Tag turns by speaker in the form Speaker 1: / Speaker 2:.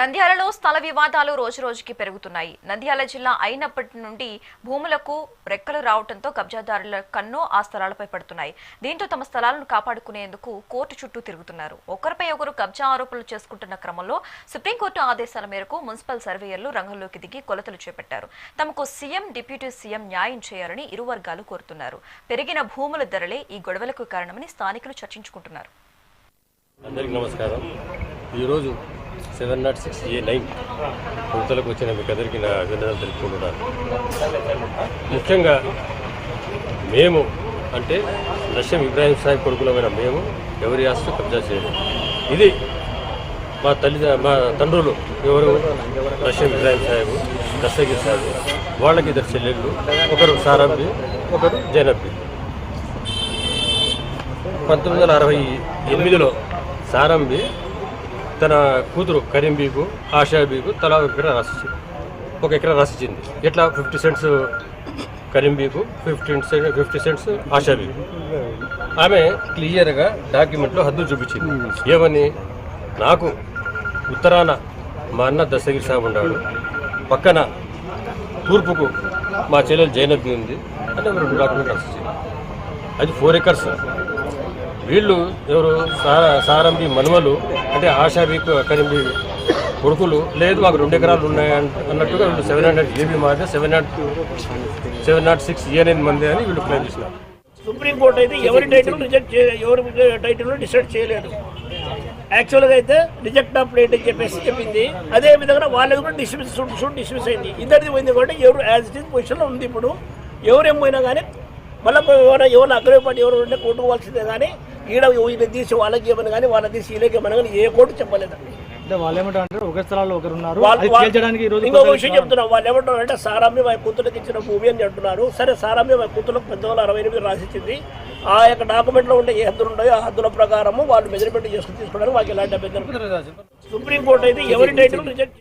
Speaker 1: నంద్యాలలో స్థల వివాదాలు రోజురోజుకి పెరుగుతున్నాయి. నంద్యాల జిల్లా అయినప్పటి నుండి భూములకు రెక్కలు రావడంతో కబ్జాదారుల కన్ను ఆ స్థలాలపై పడుతున్నాయి. దీంతో తమ స్థలాలను కాపాడుకునేందుకు కోర్టు చుట్టూ తిరుగుతున్నారు. ఒకరిపై ఒకరు కబ్జా ఆరోపణలు చేసుకుంటున్న క్రమంలో సుప్రీంకోర్టు ఆదేశాల మేరకు మున్సిపల్ సర్వేయర్లు రంగంలోకి దిగి కొలతలు చేపట్టారు. తమకు సీఎం డిప్యూటీ సీఎం న్యాయం చేయాలని ఇరు వర్గాలు కోరుతున్నారు. పెరిగిన భూముల ధరలే ఈ గొడవలకు కారణమని స్థానికులు చర్చించుకుంటున్నారు.
Speaker 2: అందరికీ నమస్కారం. ఈరోజు seven naught six A nine కొలతలకు వచ్చిన మీకు అందరికీ నా అభినందనలు తెలుపుకుంటున్నాను. ముఖ్యంగా మేము అంటే లక్ష్యం ఇబ్రాహీం సాహిబ్ కొడుకులమైన మేము ఎవరి ఆస్తు కబ్జా చేయలేదు. ఇది మా తల్లి మా తండ్రులు ఎవరు? లక్ష్యం ఇబ్రాహీం సాహెబ్ దస్తగిరి సాహెబ్ వాళ్ళకి ఇద్దరు చెల్లెళ్ళు ఒకరు సారబ్బి ఒకరు జైనబ్బి. పంతొమ్మిది వందల అరవై ఎనిమిదిలో సారంభి తన కూతురు కరీంబీకు ఆషాబీకు తలా ఒక ఎకరా రాసిచ్చింది ఒక ఎకరా రాసిచ్చింది ఇట్లా ఫిఫ్టీ సెంట్స్ కరీంబీకు ఫిఫ్టీన్ సెంట్ ఫిఫ్టీ సెంట్స్ ఆషాబీకు ఆమె క్లియర్గా డాక్యుమెంట్లో హద్దులు చూపించింది. ఏమని? నాకు ఉత్తరాన మా అన్న దశగిరి సాబ్ ఉన్నాడు. పక్కన తూర్పుకు మా చెల్లెలు జైనబ్బి ఉంది. అని రెండు డాక్యుమెంట్ రాసిచ్చింది అది ఫోర్ ఎకర్స్. వీళ్ళు ఎవరు? సారా సారంబి మనుమలు అంటే ఆషాబి కరింబి కొడుకులు. లేదు మాకు రెండు ఎకరాలు ఉన్నాయి అంట- అన్నట్టుగా వీళ్ళు సెవెన్ హండ్రెడ్ ఏబీ మాది seven naught seven naught six E N N మంది అని వీళ్ళు క్లెయిమ్ చేసినారు.
Speaker 3: సుప్రీంకోర్టు అయితే ఎవరి టైటిల్ రిజెక్ట్ ఎవరి టైటిల్ డిసైడ్ చేయలేదు. యాక్చువల్గా అయితే రిజెక్ట్ ఆఫ్ ప్లేట్ అని చెప్పేసి చెప్పింది. అదే విధంగా వాళ్ళది కూడా డిస్మిస్ డిస్మిస్ అయింది. ఇద్దరిది పోయింది కాబట్టి ఎవరు యాజ్ ఇట్ ఈస్ పొజిషన్లో ఉంది ఇప్పుడు. ఎవరేం పోయినా కానీ మళ్ళీ ఎవరు ఎవరు అగ్రపాటి ఎవరు ఉంటే కోర్టు పోవాల్సిందే కానీ ఈడ వీళ్ళు తీసి వాళ్ళకి ఏమని కానీ వాళ్ళ తీసి వీళ్ళకి ఏమని కానీ ఏ కోర్టు చెప్పలేదండి.
Speaker 4: వాళ్ళు ఏమంటారు ఒక స్థలాల్లో ఒకరు ఉన్నారు.
Speaker 3: ఇంకొక విషయం చెప్తున్నా వాళ్ళు ఏమంటారు అంటే సారామ్య మా కూతురికి ఇచ్చిన భూమి అని అంటున్నారు. సరే సారామ్య కూతురుకు పెద్ద వందల అరవై ఎనిమిది రాసిచ్చింది. ఆ యొక్క డాక్యుమెంట్లో ఉండే ఏ హద్దులు ఉంటాయో ఆ హద్దుల ప్రకారము వాళ్ళు మెజర్మెంట్ చేసుకుని తీసుకోవడానికి మాకు ఎలాంటి అభ్యంతరం సుప్రీంకోర్టు అయితే ఎవరి టైటిల్ రిజెక్ట్